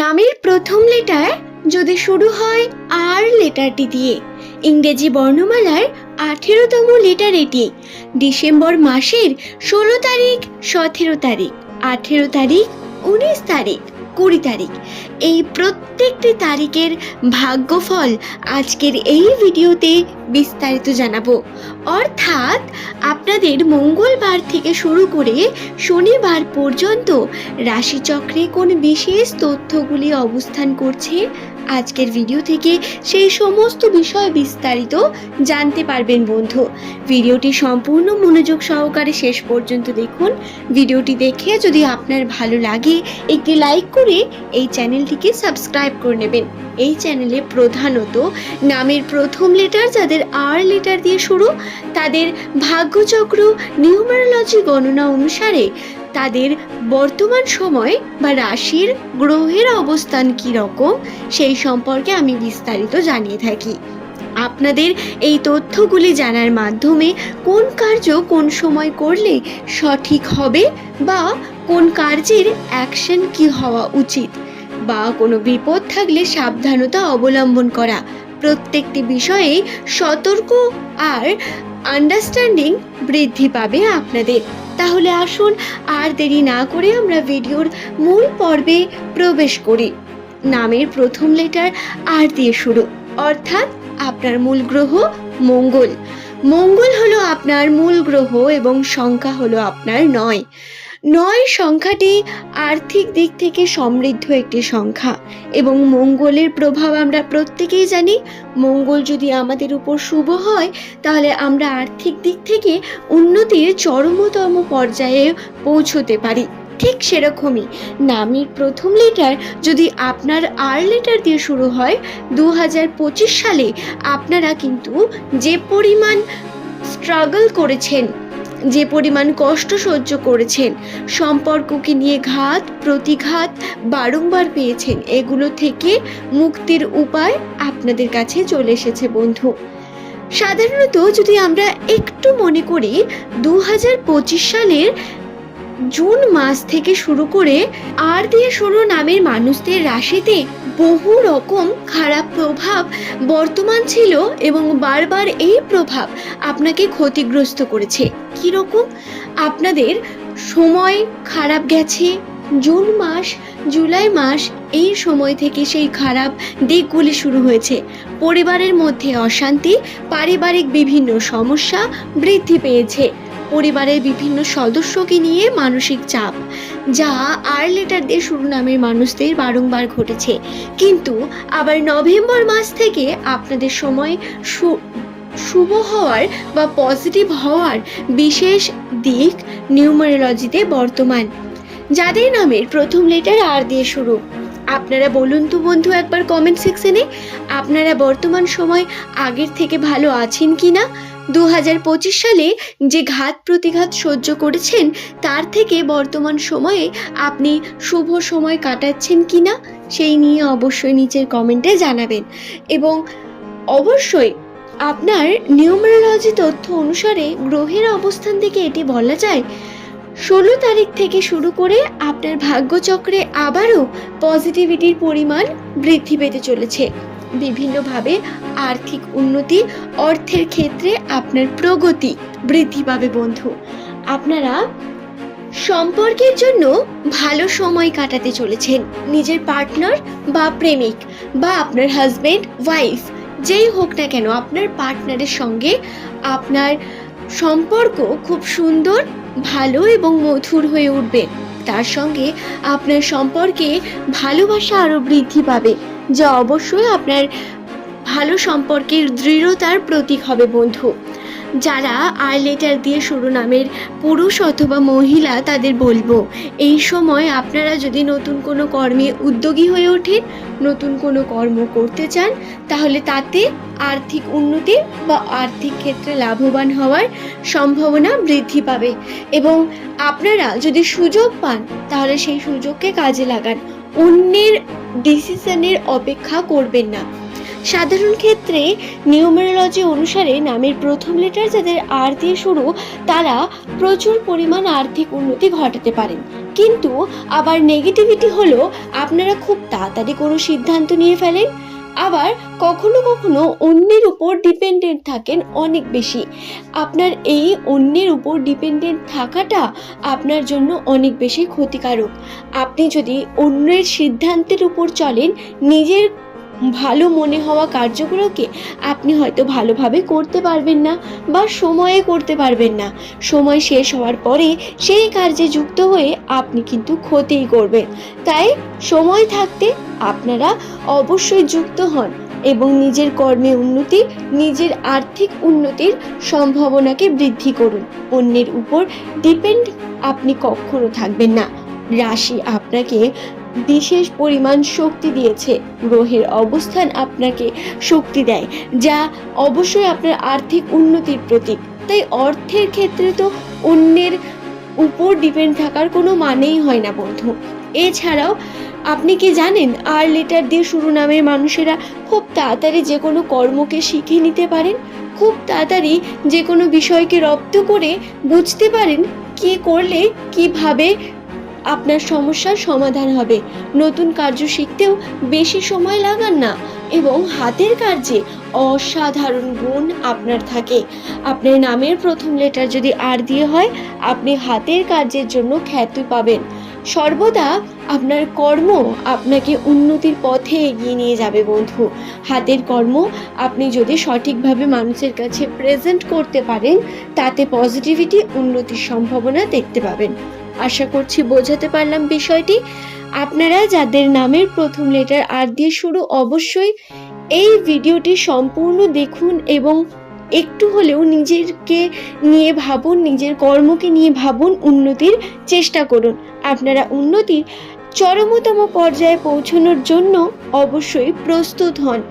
নামের প্রথম লেটার যদি শুরু হয় আর লেটারটি দিয়ে। ইংরেজি বর্ণমালার আঠেরোতম লেটার এটি। ডিসেম্বর মাসের ষোলো তারিখ, সতেরো তারিখ, আঠেরো তারিখ, উনিশ তারিখ। কুড়ি তারিখ। এই প্রত্যেকটি তারিখের ভাগ্যফল আজকের এই ভিডিওতে বিস্তারিত জানাব। অর্থাৎ আপনাদের মঙ্গলবার থেকে শুরু করে শনিবার পর্যন্ত রাশিচক্রে কোন বিশেষ তথ্যগুলি অবস্থান করছে আজকের ভিডিও থেকে সেই সমস্ত বিষয় বিস্তারিত জানতে পারবেন বন্ধু। ভিডিওটি সম্পূর্ণ মনোযোগ সহকারে শেষ পর্যন্ত দেখুন। ভিডিওটি দেখে যদি আপনার ভালো লাগে, একটি লাইক করে এই চ্যানেলটিকে সাবস্ক্রাইব করে নেবেন। এই চ্যানেলে প্রধানত নামের প্রথম লেটার যাদের আর লেটার দিয়ে শুরু, তাদের ভাগ্যচক্র নিউমারোলজি গণনা অনুসারে তাদের বর্তমান সময় বা রাশির গ্রহের অবস্থান কী রকম, সেই সম্পর্কে আমি বিস্তারিত জানিয়ে থাকি। আপনাদের এই তথ্যগুলি জানার মাধ্যমে কোন কার্য কোন সময় করলে সঠিক হবে বা কোন কার্যের অ্যাকশন কি হওয়া উচিত? বা কোনো বিপদ থাকলে সাবধানতা অবলম্বন করা। প্রত্যেকটি বিষয়ে সতর্ক আর আন্ডারস্ট্যান্ডিং বৃদ্ধি পাবে আপনাদের। তাহলে আসুন আর দেরি না করে আমরা ভিডিওর মূল পর্বে প্রবেশ করি। নামের প্রথম লেটার আর দিয়ে শুরু। অর্থাৎ আপনার মূল গ্রহ মঙ্গল। মঙ্গল হলো আপনার মূল গ্রহ এবং সংখ্যা হলো আপনার নয়। নয় সংখ্যাটি আর্থিক দিক থেকে সমৃদ্ধ একটি সংখ্যা। এবং মঙ্গলের প্রভাব আমরা প্রত্যেকেই জানি। মঙ্গল যদি আমাদের উপর শুভ হয়, তাহলে আমরা আর্থিক দিক থেকে উন্নতির চরমতম পর্যায়ে পৌঁছতে পারি। ঠিক সেরকমই নামের প্রথম লেটার যদি আপনার আর লেটার দিয়ে শুরু হয় দু হাজার পঁচিশ সালে আপনারা কিন্তু যে পরিমাণ স্ট্রাগল করেছেন যে পরিমাণ কষ্ট সহ্য করেছেন, সম্পর্ককে নিয়ে ঘাত, প্রতিঘাত বারংবার পেয়েছেন, এগুলো থেকে মুক্তির উপায় আপনাদের কাছে চলে এসেছে, বন্ধু। সাধারণত যদি আমরা একটু মনে করি দু হাজার পঁচিশ সালের জুন মাস থেকে শুরু করে আর দিয়ে শুরু নামের মানুষদের রাশিতে বহু রকম খারাপ প্রভাব বর্তমান ছিল এবং বারবার এই প্রভাব আপনাকে ক্ষতিগ্রস্ত করেছে। কীরকম? আপনাদের সময় খারাপ গেছে, জুন মাস, জুলাই মাস, এই সময় থেকে সেই খারাপ দিকগুলি শুরু হয়েছে। পরিবারের মধ্যে অশান্তি, পারিবারিক বিভিন্ন সমস্যা বৃদ্ধি পেয়েছে। পরিবারের বিভিন্ন সদস্যকে নিয়ে মানসিক চাপ, যা আর দিয়ে শুরু নামের মানুষদের বারংবার ঘটেছে। কিন্তু আবার নভেম্বর মাস থেকে আপনাদের সময় শুভ হওয়ার বা পজিটিভ হওয়ার বিশেষ দিক নিউমারোলজিতে বর্তমান, যাদের নামের প্রথম লেটার আর দিয়ে শুরু। আপনারা বলুন তো বন্ধু একবার কমেন্ট সেকশনে আপনারা বর্তমান সময় আগের থেকে ভালো আছেন কি না দু হাজার পঁচিশ সালে যে ঘাত প্রতিঘাত সহ্য করেছেন, তার থেকে বর্তমান সময়ে আপনি শুভ সময় কাটাচ্ছেন কি না সেই নিয়ে অবশ্যই নিচের কমেন্টে জানাবেন। এবং অবশ্যই আপনার নিউমারোলজি তথ্য অনুসারে গ্রহের অবস্থান থেকে এটি বলা যায় ষোলো তারিখ থেকে শুরু করে আপনার ভাগ্যচক্রে আবারও পজিটিভিটির পরিমাণ বৃদ্ধি পেতে চলেছে। বিভিন্নভাবে আর্থিক উন্নতি, অর্থের ক্ষেত্রে আপনার প্রগতি বৃদ্ধি পাবে বন্ধু। আপনারা সম্পর্কের জন্য ভালো সময় কাটাতে চলেছেন। নিজের পার্টনার বা প্রেমিক বা আপনার হাজবেন্ড, ওয়াইফ, যেই হোক না কেন আপনার পার্টনারের সঙ্গে আপনার সম্পর্ক খুব সুন্দর ভালো এবং মধুর হয়ে উঠবে। তার সঙ্গে আপনার সম্পর্কে ভালোবাসা আরও বৃদ্ধি পাবে, যা অবশ্যই আপনার ভালো সম্পর্কের দৃঢ়তার প্রতীক হবে বন্ধু। যারা আর লেটার দিয়ে শুরু নামের পুরুষ অথবা মহিলা তাদের বলব। এই সময় আপনারা যদি নতুন কোনো কর্মে উদ্যোগী হয়ে ওঠেন, নতুন কোনো কর্ম করতে চান, তাহলে তাতে আর্থিক উন্নতি বা আর্থিক ক্ষেত্রে লাভবান হওয়ার সম্ভাবনা বৃদ্ধি পাবে। এবং আপনারা যদি সুযোগ পান, তাহলে সেই সুযোগকে কাজে লাগান। অন্যের ডিসিশনের অপেক্ষা করবেন না। সাধারণ ক্ষেত্রে নিউমারোলজি অনুসারে নামের প্রথম লেটার যাদের আর দিয়ে শুরু, তারা প্রচুর পরিমাণ আর্থিক উন্নতি ঘটাতে পারেন। কিন্তু আবার নেগেটিভিটি হলো, আপনারা খুব তাড়াতাড়ি কোনো সিদ্ধান্ত নিয়ে ফেলেন। আবার কখনো কখনো অন্যের উপর ডিপেন্ডেন্ট থাকেন অনেক বেশি। আপনার এই অন্যের উপর ডিপেন্ডেন্ট থাকাটা আপনার জন্য অনেক বেশি ক্ষতিকারক। আপনি যদি অন্যের সিদ্ধান্তের উপর চলেন, নিজের ভালো মনে হওয়া কার্যগুলোকে আপনি হয়তো ভালোভাবে করতে পারবেন না বা সময়ে করতে পারবেন না। সময় শেষ হওয়ার পরে সেই কার্যে যুক্ত হয়ে আপনি কিন্তু ক্ষতিই করবেন। তাই সময় থাকতে আপনারা অবশ্যই যুক্ত হন এবং নিজের কর্মে উন্নতি, নিজের আর্থিক উন্নতির সম্ভাবনাকে বৃদ্ধি করুন। অন্যের উপর ডিপেন্ড আপনি কখনো থাকবেন না। রাশি আপনাকে বিশেষ পরিমাণ শক্তি দিয়েছে। গ্রহের অবস্থান আপনাকে শক্তি দেয়, যা অবশ্যই আপনার আর্থিক উন্নতির প্রতীক। তাই অর্থের ক্ষেত্রে তো অন্যের উপর ডিপেন্ড থাকার কোনো মানেই হয় না, বন্ধু। এছাড়াও, আপনি কি জানেন, আর লেটার দিয়ে শুরু নামের মানুষেরা খুব তাড়াতাড়ি যে কোনো কর্মকে শিখে নিতে পারেন? খুব তাড়াতাড়ি যে কোনো বিষয়কে রপ্ত করে বুঝতে পারেন, কি করলে, কীভাবে আপনার সমস্যার সমাধান হবে। নতুন কার্য শিখতেও বেশি সময় লাগান না এবং হাতের কার্যে অসাধারণ গুণ আপনার থাকে। আপনার নামের প্রথম লেটার যদি আর দিয়ে হয়, আপনি হাতের কার্যের জন্য খ্যাতি পাবেন। সর্বদা আপনার কর্ম আপনাকে উন্নতির পথে এগিয়ে নিয়ে যাবে বন্ধু। হাতের কর্ম আপনি যদি সঠিকভাবে মানুষের কাছে প্রেজেন্ট করতে পারেন, তাতে পজিটিভিটি উন্নতির সম্ভাবনা দেখতে পাবেন। আশা করছি বোঝাতে পারলাম বিষয়টি। আপনারা যাদের নামের প্রথম লেটার আর দিয়ে শুরু, অবশ্যই এই ভিডিওটি সম্পূর্ণ দেখুন এবং একটু হলেও নিজেকে নিয়ে ভাবুন, নিজের কর্মকে নিয়ে ভাবুন, উন্নতির চেষ্টা করুন। আপনারা উন্নতির চরমতম পর্যায়ে পৌঁছানোর জন্য অবশ্যই প্রস্তুত হন।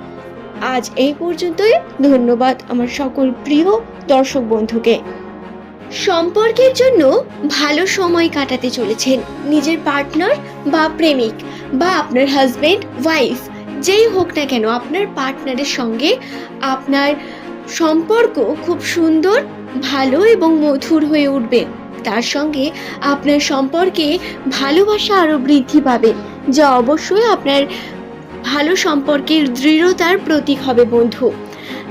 আজ এই পর্যন্তই। ধন্যবাদ আমার সকল প্রিয় দর্শক বন্ধুকে। সম্পর্কের জন্য ভালো সময় কাটাতে চলেছেন নিজের পার্টনার বা প্রেমিক বা আপনার হাজবেন্ড ওয়াইফ যেই হোক না কেন আপনার পার্টনারের সঙ্গে আপনার সম্পর্ক খুব সুন্দর, ভালো এবং মধুর হয়ে উঠবে। তার সঙ্গে আপনার সম্পর্কে ভালোবাসা আরও বৃদ্ধি পাবে, যা অবশ্যই আপনার ভালো সম্পর্কের দৃঢ়তার প্রতীক হবে বন্ধু।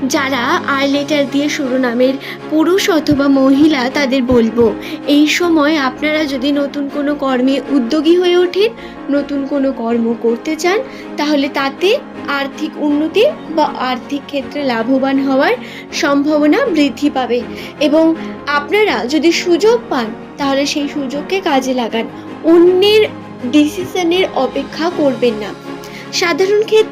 যারা আর লেটার দিয়ে শুরু নামের পুরুষ অথবা মহিলা তাদের বলব। এই সময় আপনারা যদি নতুন কোনো কর্মে উদ্যোগী হয়ে ওঠেন, নতুন কোনো কর্ম করতে চান, তাহলে তাতে আর্থিক উন্নতি বা আর্থিক ক্ষেত্রে লাভবান হওয়ার সম্ভাবনা বৃদ্ধি পাবে। এবং আপনারা যদি সুযোগ পান, তাহলে সেই সুযোগকে কাজে লাগান। অন্যের ডিসিশনের অপেক্ষা করবেন না। সাধারণ ক্ষেত্রে